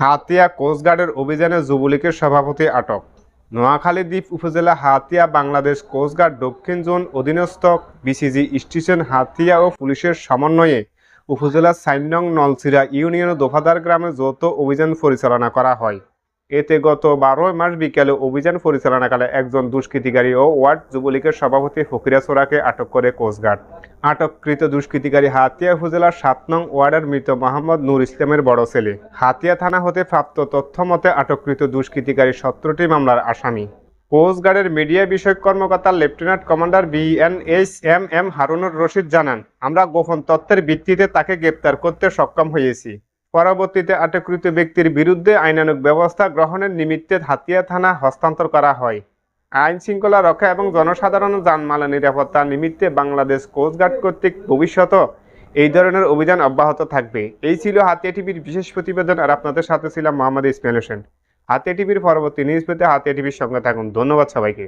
হাতিয়া কোস্টগার্ডের অভিযানে যুবলীগের সভাপতি আটক। নোয়াখালী দ্বীপ উপজেলা হাতিয়া বাংলাদেশ কোস্টগার্ড দক্ষিণ জোন অধীনস্থ বিসিজি স্টেশন হাতিয়া ও পুলিশের সমন্বয়ে উপজেলার সাইনং নলসিরা ইউনিয়ন দোফাদার গ্রামে যৌথ অভিযান পরিচালনা করা হয়। এতে গত বারো মাস বিকেলে অভিযান পরিচালনাকালে একজন দুষ্কৃতিকারী ও ওয়ার্ড যুবলীগের সভাপতি ফকিরা সোরাকে আটক করে কোস্টগার্ড। আটককৃত দুষ্কৃতিকারী হাতিয়া উপজেলার সাত নং ওয়ার্ডের মৃত মোহাম্মদ নূর ইসলামের বড় ছেলে। হাতিয়া থানা হতে প্রাপ্ত তথ্য মতে আটককৃত দুষ্কৃতিকারী সতেরোটি মামলার আসামি। কোস্টগার্ডের মিডিয়া বিষয়ক কর্মকর্তা lieutenant commander B N H M M Harunur Rashid জানান, আমরা গোপন তথ্যের ভিত্তিতে তাকে গ্রেপ্তার করতে সক্ষম হয়েছি। পরবর্তীতে আটককৃত ব্যক্তির বিরুদ্ধে আইনানুগ ব্যবস্থা গ্রহণের নিমিত্তে হাতিয়া থানা হস্তান্তর করা হয়। আইন শৃঙ্খলা রক্ষা এবং জনসাধারণ যানমালের নিরাপত্তা নিমিত্তে বাংলাদেশ কোস্টগার্ড কর্তৃক ভবিষ্যত এই ধরনের অভিযান অব্যাহত থাকবে। এই ছিল হাতিয়া টিভির বিশেষ প্রতিবেদন, আর আপনাদের সাথে ছিলাম মোহাম্মদ ইসমাইল হোসেন। হাতিয়া টিভির পরবর্তী নিউজ পেতে হাতিয়া টিভির সঙ্গে থাকুন। ধন্যবাদ সবাইকে।